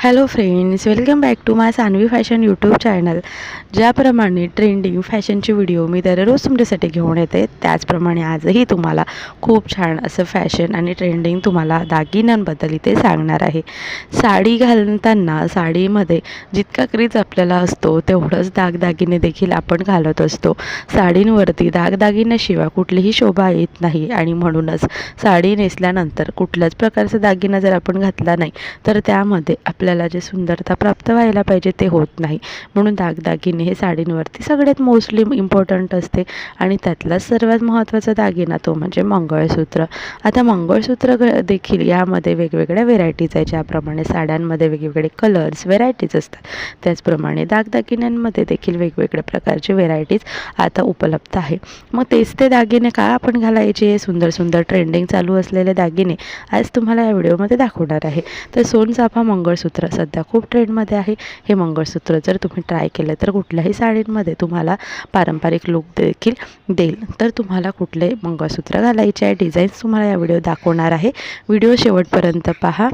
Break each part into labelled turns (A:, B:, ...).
A: Hello friends welcome back to my Saanvi fashion YouTube channel ज्याप्रमाणे trending फॅशनचे video मी दररोज तुमच्यासाठी घेऊन येते त्याचप्रमाणे आजही तुम्हाला खूप छान असं फॅशन आणि ट्रेंडिंग तुम्हाला दागिन्यांबद्दल इथे सांगणार आहे. साडी घालताना साडीमध्ये जितका क्रीज आपल्याला असतो तेवढंच दागदागिने देखील आपण घालत असतो. साडींवरती दागदागिन्याशिवाय कुठलीही शोभा येत नाही आणि म्हणूनच साडी नेसल्यानंतर कुठल्याच प्रकारचा दागिना जर आपण घातला नाही तर त्यामध्ये आपल्याला जे सुंदरता प्राप्त व्हायला पाहिजे ते होत नाही. म्हणून दागदागिने हे साडींवरती सगळ्यात मोस्टली इम्पॉर्टंट असते. आणि त्यातलाच सर्वात महत्त्वाचा दागिना तो म्हणजे मंगळसूत्र. आता मंगळसूत्र देखील यामध्ये वेगवेगळ्या व्हेरायटीज आहे ज्याप्रमाणे साड्यांमध्ये वेगवेगळे कलर्स व्हेरायटीज असतात. त्याचप्रमाणे दागदागिन्यांमध्ये देखील वेगवेगळ्या प्रकारचे व्हेरायटीज आता उपलब्ध आहे. मग तेच ते दागिने का आपण घालायचे? सुंदर सुंदर ट्रेंडिंग चालू असलेले दागिने आज तुम्हाला या व्हिडिओमध्ये दाखवणार आहे. तर सोनचाफा मंगळसूत्र सध्या खूप ट्रेंडमध्ये आहे. हे मंगळसूत्र जर तुम्ही ट्राय केलं तर कुठल्याही साडींमध्ये तुम्हाला पारंपरिक लुक देखील देईल. तर तुम्हाला कुठले मंगळसूत्र घालायचे आहे डिझाईन्स तुम्हाला या व्हिडिओ दाखवणार आहे. व्हिडिओ शेवटपर्यंत पहा.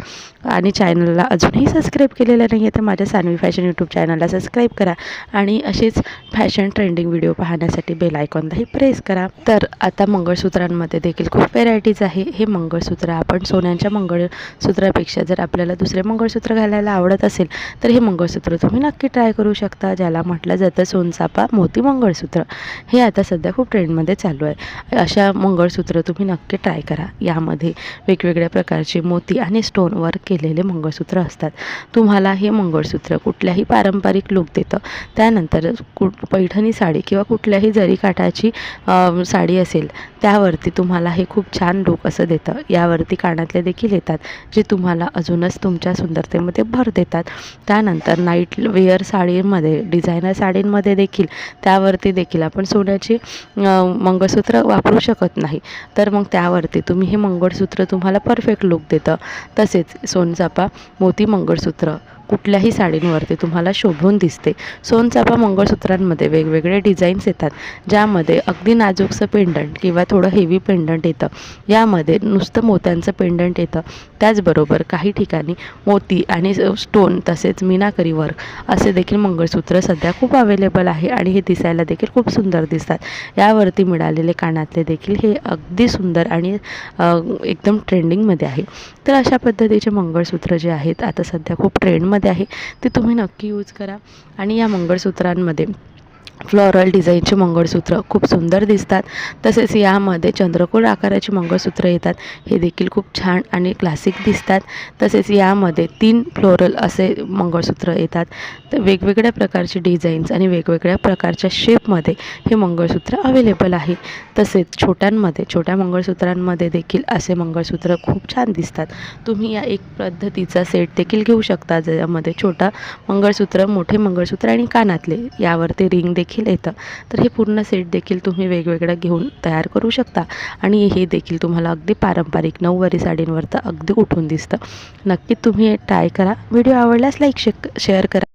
A: आणि चॅनलला अजूनही सबस्क्राईब केलेलं नाही आहे तर माझ्या सानवी फॅशन यूट्यूब चॅनलला सबस्क्राईब करा. आणि असेच फॅशन ट्रेंडिंग व्हिडिओ पाहण्यासाठी बेल आयकॉनलाही प्रेस करा. तर आता मंगळसूत्रांमध्ये देखील खूप व्हेरायटीज आहे. हे मंगळसूत्र आपण सोन्यांच्या मंगळसूत्रापेक्षा जर आपल्याला दुसरे मंगळसूत्र घालायला आवडत असेल तर हे मंगळसूत्र तुम्ही नक्की ट्राय करू शकता ज्याला म्हटलं जातं सोनचापा मोती मंगळसूत्र. हे आता सध्या खूप ट्रेंडमध्ये चालू आहे. अशा मंगळसूत्र तुम्ही नक्की ट्राय करा. यामध्ये वेगवेगळ्या प्रकारचे मोती आणि स्टोन वर्क केलेले मंगळसूत्र असतात. तुम्हाला हे मंगळसूत्र कुठल्याही पारंपरिक लुक देतं. त्यानंतर कुठ पैठणी साडी किंवा कुठल्याही जरी काठाची साडी असेल त्यावरती तुम्हाला हे खूप छान लुक असं देतं. यावरती कानातले देखील येतात जे तुम्हाला अजूनच तुमच्या सुंदरतेमध्ये भर देतात. त्यानंतर नाईट वेअर साडीमध्ये डिझायनर साडींमध्ये देखील त्यावरती देखील आपण सोन्याचे मंगळसूत्र वापरू शकत नाही. तर मग त्यावरती तुम्ही हे मंगळसूत्र तुम्हाला परफेक्ट लुक देतं. तसेच सोनचापा मोती मंगळसूत्र कुठल्याही साडींवरती तुम्हाला शोभून दिसते. सोनचाफा मंगळसूत्रांमध्ये वेगवेगळे डिझाईन्स येतात ज्यामध्ये अगदी नाजूकचं पेंडंट किंवा थोडं हेवी पेंडंट येतं. यामध्ये नुसतं मोत्यांचं पेंडंट येतं. त्याचबरोबर काही ठिकाणी मोती आणि स्टोन तसेच मीनाकरी वर्क असे देखील मंगळसूत्र सध्या खूप अवेलेबल आहे आणि हे दिसायला देखील खूप सुंदर दिसतात. यावरती मिळालेले कानातले देखील हे अगदी सुंदर आणि एकदम ट्रेंडिंगमध्ये आहे. तर अशा पद्धतीचे मंगळसूत्र जे आहेत आता सध्या खूप ट्रेंडमध्ये आहे ते तुम्ही नक्की यूज करा. आणि या मंगळसूत्रांमध्ये फ्लॉरल डिझाईनचे मंगळसूत्र खूप सुंदर दिसतात. तसेच यामध्ये चंद्रकोर आकाराचे मंगळसूत्र येतात. हे देखील खूप छान आणि क्लासिक दिसतात. तसेच यामध्ये तीन फ्लोरल असे मंगळसूत्र येतात. तर वेगवेगळ्या प्रकारचे डिझाईन्स आणि वेगवेगळ्या प्रकारच्या शेपमध्ये हे मंगळसूत्र अवेलेबल आहे. तसेच छोट्यांमध्ये छोट्या मंगळसूत्रांमध्ये देखील असे मंगळसूत्र खूप छान दिसतात. तुम्ही या एक पद्धतीचा सेट देखील घेऊ शकता ज्यामध्ये छोटा मंगळसूत्र मोठे मंगळसूत्र आणि कानातले यावरती रिंग देखील येतं. तर हे पूर्ण सेट देखील तुम्ही वेगवेगळं घेऊन तयार करू शकता. आणि हे देखील तुम्हाला अगदी पारंपरिक नऊवारी साडींवर तर अगदी उठून दिसतं. नक्की तुम्ही हे ट्राय करा. व्हिडिओ आवडल्यास लाईक शे शेअर करा.